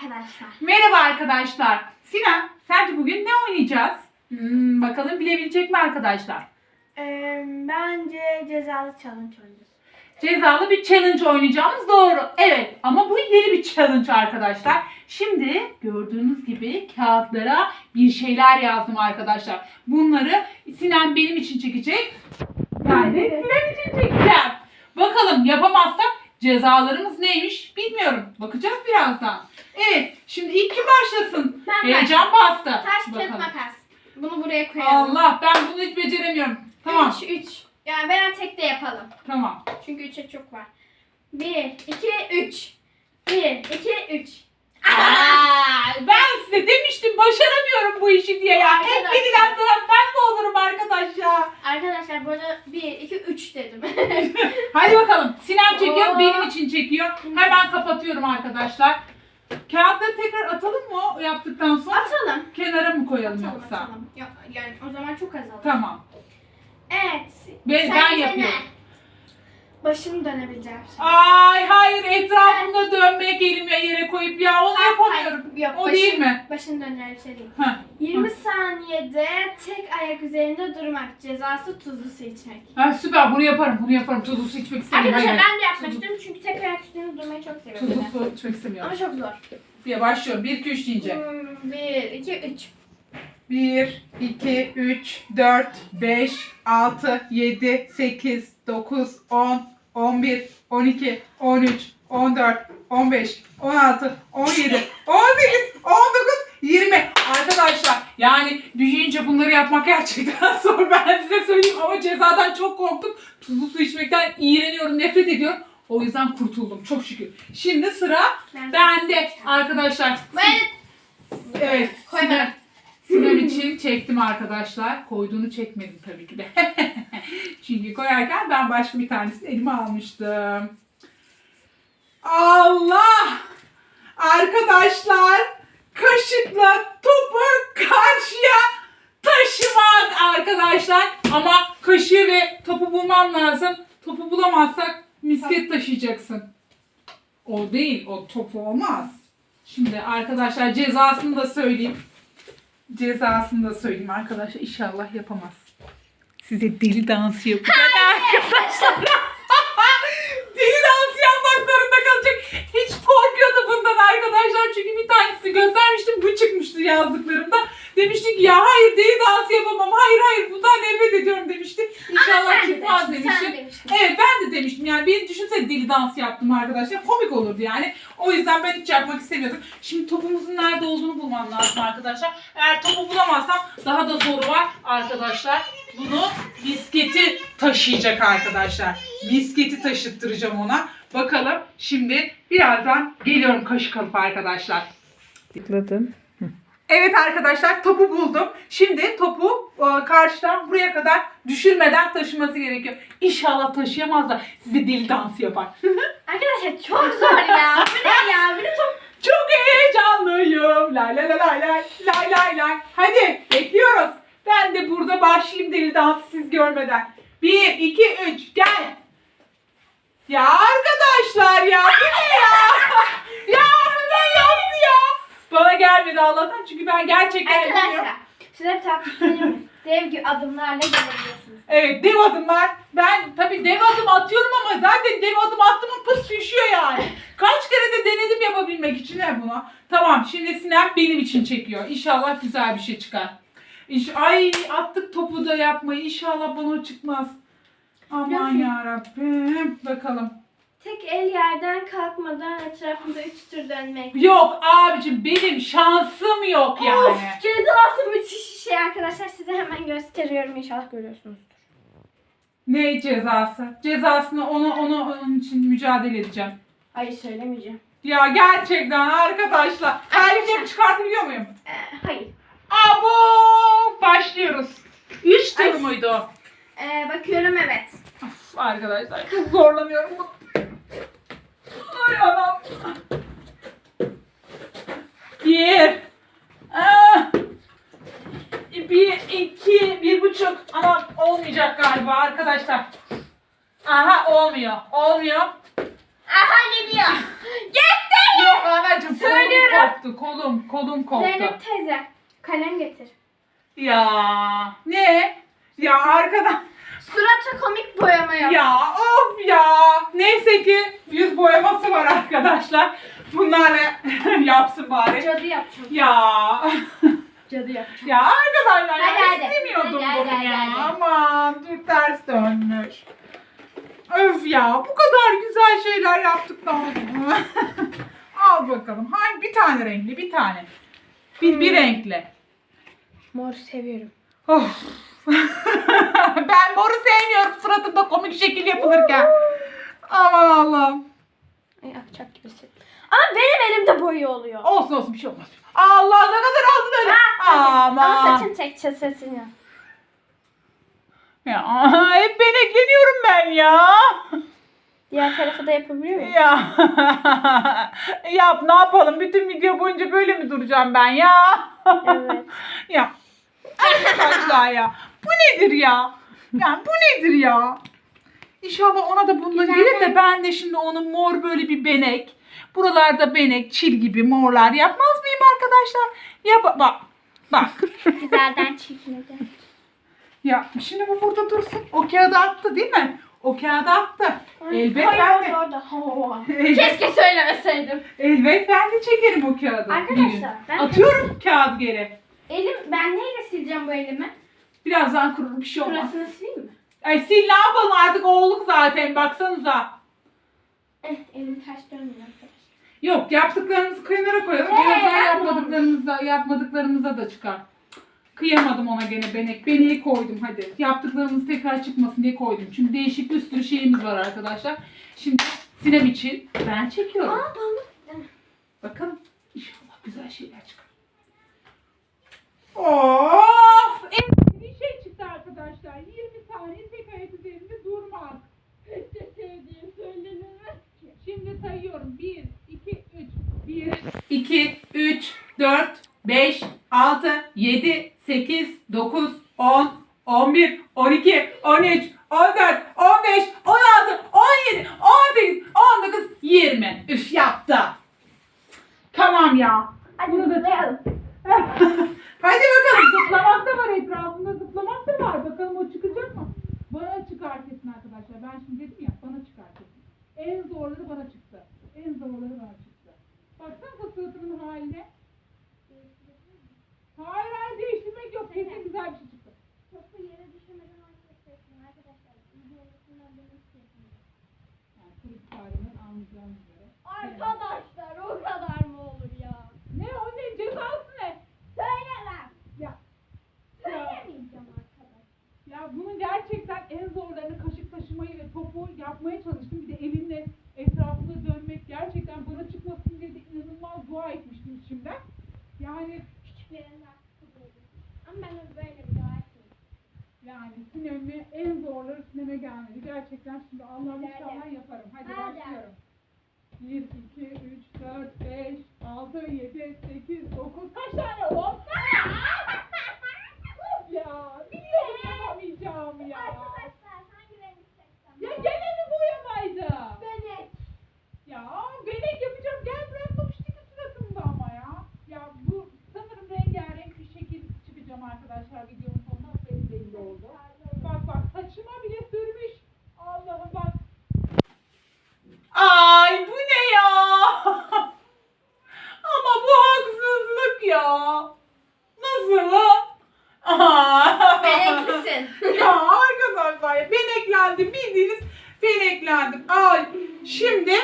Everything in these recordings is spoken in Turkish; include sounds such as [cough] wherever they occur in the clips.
arkadaşlar. Merhaba arkadaşlar. Sinan, sence bugün ne oynayacağız? Hmm, bakalım bilebilecek mi arkadaşlar? Ee, bence cezalı challenge oynayacağız. Cezalı bir challenge oynayacağımız doğru. Evet ama bu yeni bir challenge arkadaşlar. Şimdi gördüğünüz gibi kağıtlara bir şeyler yazdım arkadaşlar. Bunları Sinan benim için çekecek. De Sinan için çekeceğim. Bakalım yapamazsak cezalarımız neymiş bilmiyorum. Bakacağız birazdan. Evet şimdi ilk kim başlasın? Ben Heyecan bastı. Taş, kağıt, Bakalım. makas. Bunu buraya koyalım. Allah ben bunu hiç beceremiyorum. Tamam 3, 3. Yani ben tek de yapalım. tamam. Çünkü 3'e çok var. 1, 2, 3. 1, 2, 3. Aa, ben size demiştim başaramıyorum bu işi diye ya. Hep Arkadaşlar. taraf ben de olurum arkadaş ya. Arkadaşlar burada 1, 2, 3 dedim. [laughs] Hadi bakalım. Sinem çekiyor, Oo. benim için çekiyor. Hemen kapatıyorum arkadaşlar. Kağıtları tekrar atalım mı o yaptıktan sonra? atalım. Kenara mı koyalım Atalım yoksa? atalım. Yok, yani o zaman çok azalır. Tamam. Evet. Ben- Sen ben dene. yapıyorum. Başım dönebileceğim. Ay hayır etrafında dönmek elime yere koyup ya onu yapamıyorum. Hayır, yok, O başım- değil mi? Başım döner bir şey değil. Heh. 20 saniyede tek ayak üzerinde durmak. Cezası tuzlu su içmek. Ha, süper bunu yaparım bunu yaparım. Tuzlu su içmek istemiyorum. Arkadaşlar Hayır, ben de yapmak Tuzlu- istiyorum çünkü tek ayak üstünde durmayı çok Tuzlu seviyorum. su içmek istemiyorum. Ama çok zor. Bir başlıyorum. 1 2 3 deyince. 1, 2, 3. 1, 2, 3, 4, 5, 6, 7, 8, 9, 10, 11, 12, 13, 14, 15, 16, 17, 18, 19, 20. Arkadaşlar yani büyüyünce bunları yapmak gerçekten [laughs] zor. Ben size söyleyeyim ama cezadan çok korktum. Tuzlu su içmekten iğreniyorum, nefret ediyorum. O yüzden kurtuldum çok şükür. Şimdi sıra bende arkadaşlar. Ben Evet. Koymadım. Sinem, için çektim arkadaşlar. Koyduğunu çekmedim tabii ki de. [laughs] Çünkü koyarken ben başka bir tanesini elime almıştım. Allah! Arkadaşlar kaşıkla topu karşıya taşımak arkadaşlar. Ama kaşığı ve topu bulmam lazım. Topu bulamazsak misket taşıyacaksın. O değil, o top olmaz. Şimdi arkadaşlar cezasını da söyleyeyim. Cezasını da söyleyeyim arkadaşlar. İnşallah yapamaz. Size deli dansı yapacak arkadaşlar. [laughs] deli dansı yapmak zorunda kalacak. Hiç korkuyordu bundan arkadaşlar. Çünkü bir tanesi göstermiştim. Bu çıkmıştı yazdıklarımda. Demişti ki ya hayır deli dansı yapamam. Hayır hayır bundan nefret ediyorum demişti. İnşallah çıkmaz demişti. Sen demiştin. Evet ben de demiştim yani bir düşünsene deli dans yaptım arkadaşlar komik olurdu yani. O yüzden ben hiç yapmak istemiyordum. Nerede olduğunu bulmam lazım arkadaşlar. Eğer topu bulamazsam daha da zoru var arkadaşlar. Bunu misketi taşıyacak arkadaşlar. Misketi taşıttıracağım ona. Bakalım şimdi birazdan geliyorum kaşık alıp arkadaşlar. Tıkladım. Evet arkadaşlar topu buldum. Şimdi topu e, karşıdan buraya kadar düşürmeden taşıması gerekiyor. İnşallah taşıyamaz da size deli dansı yapar. [laughs] Arkadaşlar çok zor ya. Bu ne ya? Bir de çok... Çok heyecanlıyım. Lay lay lay lay lay lay lay. Hadi bekliyoruz. Ben de burada başlayayım deli dansı siz görmeden. Bir, iki, üç, gel. Ya arkadaşlar ya bu ne ya? [laughs] ya neden yaptı ya? Bana gelmedi Allah'tan çünkü ben gerçekten bilmiyorum. Arkadaşlar size bir taktik? Dev adımlarla gelebiliyorsunuz. Evet dev adımlar. Ben tabii dev adım atıyorum ama zaten dev adım attığımın pıs düşüyor yani. Kaç kere de denedim yapabilmek için ne buna. Tamam şimdi Sinem benim için çekiyor. İnşallah güzel bir şey çıkar. İnş Ay attık topu da yapmayı. İnşallah bana o çıkmaz. Aman ya Rabbim. Bakalım. Tek el yerden kalkmadan etrafında üç tur dönmek. Yok abicim benim şansım yok yani. Of cezası müthiş bir şey arkadaşlar. Size hemen gösteriyorum inşallah görüyorsunuz. Ne cezası? Cezasını onu onu onun için mücadele edeceğim. Hayır söylemeyeceğim. Ya gerçekten arkadaşlar. Terliklerimi çıkartabiliyor muyum? Ee, hayır. Abo! Başlıyoruz. Üç tur Ay. muydu? Ee, bakıyorum evet. Of, arkadaşlar çok zorlanıyorum. Ay anam. Bir. Ah. Bir, iki, bir buçuk. Anam olmayacak galiba arkadaşlar. Aha olmuyor. Olmuyor. Aha geliyor. Gitti. Yok anacığım. Söylüyorum. koptu. Kolum, kolum koptu. Zeynep teyze kalem getir. Ya ne? Ya arkadan. Surata komik boyama yap. Ya of ya. Neyse ki yüz boyaması var arkadaşlar. Bunlarla [laughs] yapsın bari. Cadı yapacağım. Ya. Cadı yapacağım. Ya arkadaşlar ya Hadi, hadi. istemiyordum Hadi, bunu hadi, ya. hadi, hadi. Aman dur ters dönmüş. Öf ya bu kadar güzel şeyler yaptıktan sonra. [laughs] Al bakalım. Hangi bir tane renkli bir tane. Bir, bir Hmm. renkli. Mor seviyorum. Of. [laughs] ben moru sevmiyorum suratımda komik şekil yapılırken. Aman Allah'ım. Ay akacak gibisin. Ama benim elimde boyu oluyor. Olsun olsun bir şey olmaz. Allah ne kadar aldın öyle. Ama Aman. saçın çekeceğiz sesini. Ya [laughs] hep ben ekleniyorum ben ya. Diğer tarafı da yapabiliyor muyum? Ya [laughs] yap ne yapalım bütün video boyunca böyle mi duracağım ben ya? Evet. ya arkadaşlar ya bu nedir ya? Ya bu nedir ya? İnşallah ona da bunlar Güzel. gelir de ben de şimdi onun mor böyle bir benek. Buralarda benek, çil gibi morlar yapmaz mıyım arkadaşlar? Yap bak. Bak. Güzelden çirkine ya şimdi bu burada dursun. O kağıdı attı değil mi? O kağıdı attı. Elbet ben de. [laughs] Elbet, Keşke söylemeseydim. elbet ben de çekerim o kağıdı. Arkadaşlar, ben- Atıyorum kağıdı geri. Elim, ben neyle sileceğim bu elimi? Birazdan kurur bir şey olmaz. Şurasını sileyim mi? Ay sil ne yapalım artık oğluk zaten baksanıza. Eh, elim ters dönmüyor arkadaşlar. Yok yaptıklarımızı kenara koyalım. He, Birazdan yapmamış. yapmadıklarımıza, yapmadıklarımıza da çıkar. Kıyamadım ona gene benek. Beneği koydum hadi. Yaptıklarımız tekrar çıkmasın diye koydum. Çünkü değişik bir sürü şeyimiz var arkadaşlar. Şimdi sinem için ben çekiyorum. Aa pamuk. Bakalım inşallah güzel şeyler çıkar. Of! En sevdiği şey çıktı arkadaşlar. 20 saniye tek ayak üzerinde durmak. Pek de sevdiğim söylenilmez ki. Şimdi sayıyorum. 1, 2, 3. 1, 2, 3, 4, 5, 6, 7, 8, 9, 10, 11, 12, 13, 14, 15, 16, 17, 18, 19, 20. Üf yaptı. Tamam ya. Hadi Bunu da-. [laughs] Hadi bakalım zıplamak da var etrafında zıplamak da var. Bakalım o çıkacak mı? Bana çıkar kesin arkadaşlar. Ben şimdi dedim ya bana çıkar kesin. En zorları bana çıktı. En zorları bana çıktı. Baksana suratımın haline. Hayır hayır değiştirmek yok. Kesin güzel bir şey çıktı. Topu yere düşürmeden hareket arkadaşlar. Videosundan benim istiyorsunuz. Yani kırık farenin anlayacağınız üzere. Arkadaşlar o kadar mı olur ya? Ne o ne cezası ne? Söylemem. Ya, ya, Söylemeyeceğim arkadaşlar. ya bunun gerçekten en zorlarını kaşık taşımayı ve topu yapmaya çalıştım. Bir de elinle etrafında dönmek gerçekten bana çıkmasın diye de inanılmaz dua etmiştim içimden. Yani Küçüklerinden. Ama ben de böyle bir dua etmiyorum. yani sinemi en zorları sineme gelmedi. Gerçekten şimdi Allah Hadi, inşallah yaparım. Hadi, Hadi. başlıyorum. 1, 2, 3, 4, 5, 6, 7, 8, 9. Kaç tane oldu? ya biliyorum yapamayacağım ya. Arkadaşlar hangi rengi seçsem? Ya gene mi boyamaydı? Benek. Ya benek yapacağım. Gel bırakmamıştık ki suratımda ama ya. Ya bu sanırım rengarenk bir şekil çıkacağım arkadaşlar videonun sonunda belli belli oldu. Bak bak saçıma bile sürmüş. Allah'ım bak. Ay bu ne ya? Ama bu haksızlık ya. Nasıl lan? Aa. Beneklisin. ya arkadaşlar ya beneklendim bildiğiniz beneklendim. Ay şimdi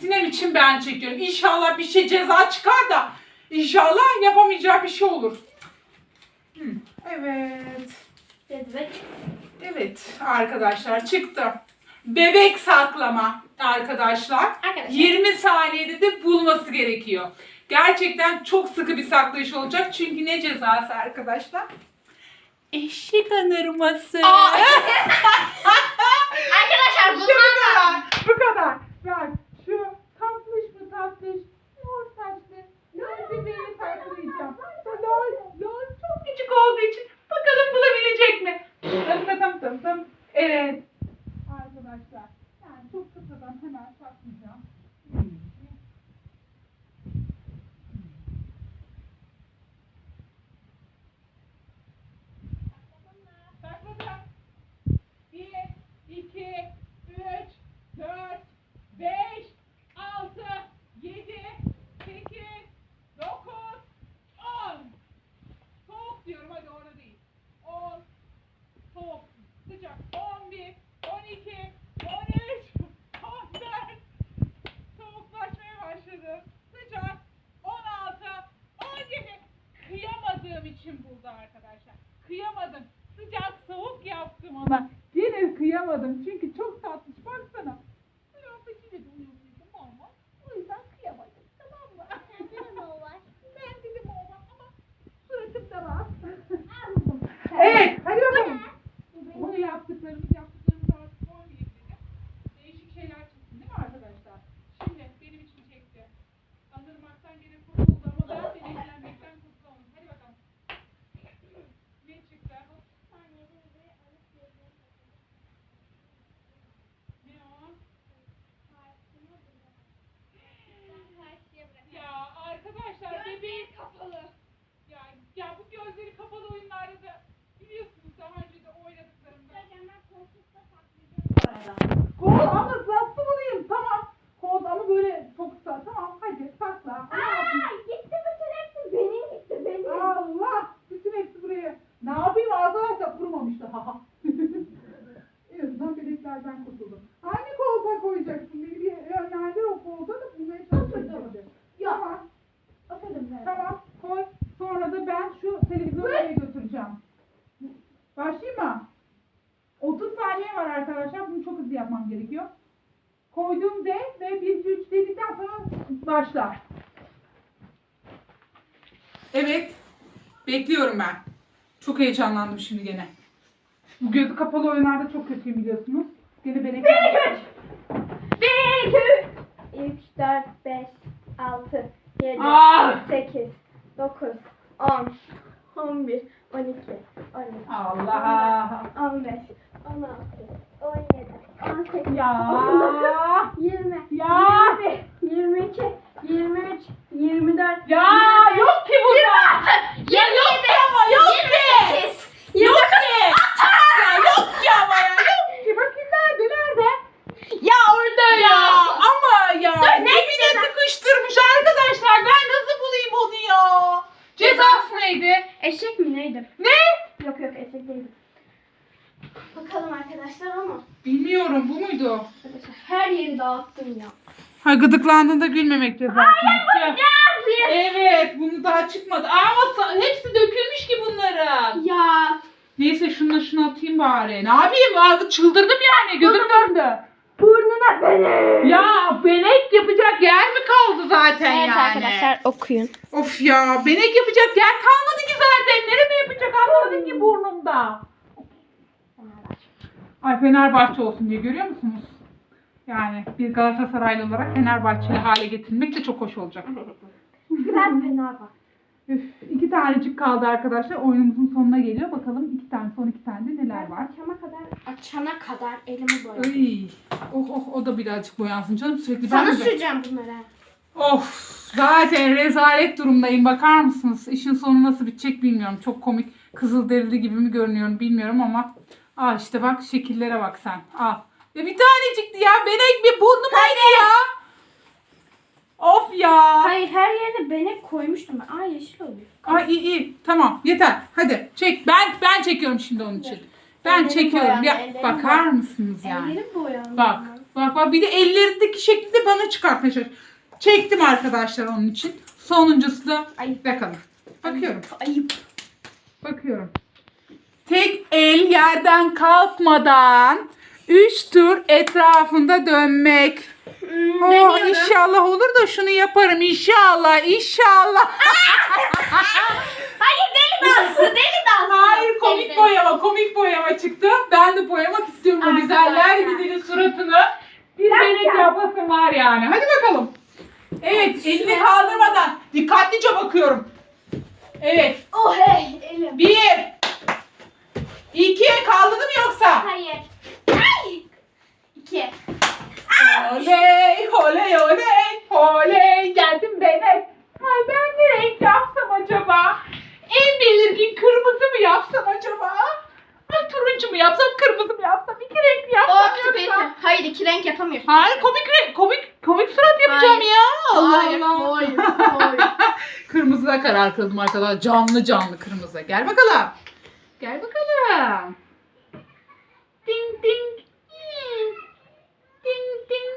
sinem için ben çekiyorum. İnşallah bir şey ceza çıkar da inşallah yapamayacağı bir şey olur. Hı, Evet. Cezve Evet arkadaşlar çıktı. Bebek saklama arkadaşlar. Arkadaşlar. 20 saniyede de bulması gerekiyor. Gerçekten çok sıkı bir saklayış olacak. Çünkü ne cezası arkadaşlar? Eşek anırması. Aa! [laughs] Arkadaşlar İşte bunlar Başlayayım mı? 30 saniye var arkadaşlar. Bunu çok hızlı yapmam gerekiyor. Koydum de ve 1 2 3 dedikten sonra başla. Evet. Bekliyorum ben. Çok heyecanlandım şimdi gene. Bu gözü kapalı oyunlarda çok kötüyüm biliyorsunuz. Gene beni... 1, 2, 3. 1, 2, 3, 4, 5, 6, 7, Aa! 8, 9, 10, 11, 12, 13, Allah! 15, 16, 17, 18, Ya! 19, 20, Ya! 21, 22, 23, 24, Ya yok ki burada! Ya yok ki ama yok ki! 28, Yok ki! Ya yok ki ama ya yok ki! Bakayım nerede nerede? Ya orada Ya ama ya Dur, ne dibine tıkıştırmış arkadaşlar ben nasıl bulayım onu ya? Cezası neydi? Eşek mi neydi? Ne? Yok yok eşek değildi. Bakalım arkadaşlar ama. Bu muydu? Arkadaşlar her yeri dağıttım ya. Ha gıdıklandığında gülmemek cezası. Hayır Evet bunu daha çıkmadı. Ama hepsi dökülmüş ki bunların. Ya Neyse şunu şunu atayım bari. Ne yapayım? Aa, Çıldırdım yani gözüm döndü. burnuna benim. Ya benek yapacak yer mi kaldı zaten Evet yani? arkadaşlar okuyun. Of ya benek yapacak yer kalmadı ki zaten. Nereme yapacak anlamadım ki burnumda. Ay Fenerbahçe olsun diye görüyor musunuz? Yani bir Galatasaraylı olarak Fenerbahçeli hale getirmek de çok hoş olacak. Fena bak. Üf, iki tanecik kaldı arkadaşlar. Oyunumuzun sonuna geliyor. Bakalım iki tane son iki tane de neler var. Açana kadar, açana kadar elimi boyadım. Ay, oh, oh, o da birazcık boyansın canım sürekli. ben Sana mi- süreceğim bunları. Of zaten rezalet durumdayım bakar mısınız? İşin sonu nasıl bitecek bilmiyorum. Çok komik kızıl derili gibi mi görünüyorum bilmiyorum ama. Aa işte bak şekillere bak sen. Al. Ya bir tanecikti ya. Benek bir burnumaydı ya. Of ya. Hayır her yerine benek koymuştum ben. Aa yeşil oluyor. Ay iyi iyi. Tamam yeter. Hadi çek. Ben ben çekiyorum şimdi onun için. Ben Ellerim çekiyorum. boyandı, Ya ellerim bakar boyandı. mısınız yani? Ellerim boyandı. Bak, bak bak bir de ellerindeki şekli de bana çıkartmaya çalış. Çektim arkadaşlar onun için. Sonuncusu da Ayıp. bakalım. Bakıyorum. Ayıp. Bakıyorum. Tek el yerden kalkmadan 3 tur etrafında dönmek. Hmm, Oo, deniyorum. inşallah olur da şunu yaparım inşallah inşallah. [laughs] Hayır deli dansı deli dansı. Hayır komik boyama komik boyama çıktı. Ben de boyamak istiyorum Arkadaşlar. güzeller güzeli suratını. Bir Yapacağım. benek yapasım var yani. Hadi bakalım. Evet elini kaldırmadan dikkatlice bakıyorum. Evet. Oh hey elim. Bir. İki. Kaldırdı mı yoksa? Hayır. Ay. İki. Oley, oley, oley, oley. Geldim benek. Ay ben ne renk yapsam acaba? En belirgin kırmızı mı yapsam acaba? Ay turuncu mu yapsam, kırmızı mı yapsam? İki renk mi yapsam yoksa? tipi. Hayır iki renk yapamıyorsun. Hayır komik renk, komik, komik surat yapacağım Hayır. ya. Allah Hayır, Allah. hayır, [laughs] hayır. Kırmızıda karar kıldım arkadaşlar. Canlı canlı kırmızı. Gel bakalım. Gel bakalım. Ding ding. Ding ding.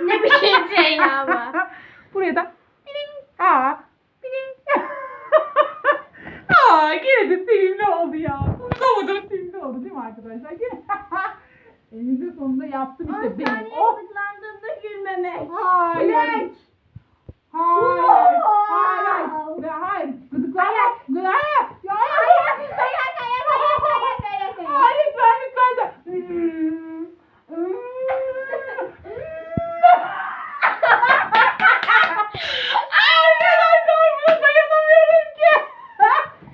[laughs] ne biçim şey bu? Buraya da. Ding. Aa. Ding. [laughs] Aa yine de sevimli oldu ya. Unutamadım sevimli oldu değil mi arkadaşlar? Yine. [laughs] Eninde sonunda yaptım işte benim. saniye Oh. gıdıklandığında gülmemek. Hayır. Hayır. Hayır. Hayır. Hayır. Gıdıklama. Gıdı- Hayır. Lütfen lütfen de. Hmm. Hmm. Arkadaşlar buna dayanamıyorum ki.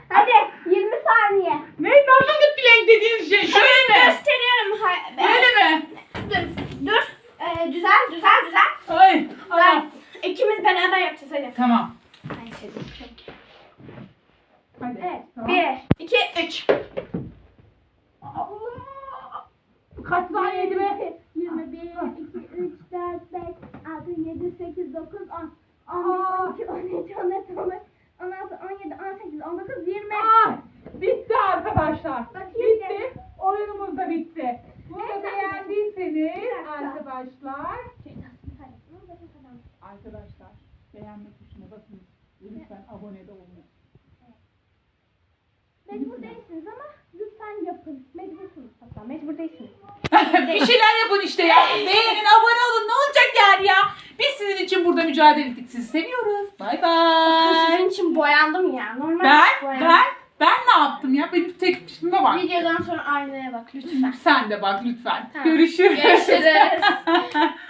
Hadi 20 saniye. ne nasıl bir plank dediğiniz şey? Şöyle mi? Gösteriyorum. Ha- Öyle mi? Dur, dur. Ee, düzel, düzel, düzel. Ay. Ay. Ben ikimiz beraber yapacağız hadi. Tamam. Ay sevdim çok. Hadi. Evet. Tamam. Bir, iki, üç. Kaç saniyeydi be? 21, 2, 3, 4, 5, 6, 7, 8, 9, 10, Aa. 11, 12, 13, 14, 15, 16, 17, 18, 19, 20. Ay, bitti arkadaşlar. Bakayım Bitti. Oyunumuz da bitti. Bunu da Evet, beğendiyseniz Bir dakika. Arkadaşlar. Arkadaşlar beğenme tuşuna basın. Lütfen abone de olun. Mecbur değilsiniz ama lütfen yapın. Mecbursunuz hatta, mecbur değilsiniz. [laughs] bir şeyler yapın işte ya. Beğenin, abone olun. Ne olacak yani ya? Biz sizin için burada mücadele ettik. Sizi seviyoruz. Bay bay. Sizin için boyandım ya. Normal Ben, boyandım. ben, ben ne yaptım ya? Benim tek tipime bak. Videodan sonra aynaya bak lütfen. Sen de bak lütfen. Tamam. Görüşürüz. Görüşürüz. [laughs]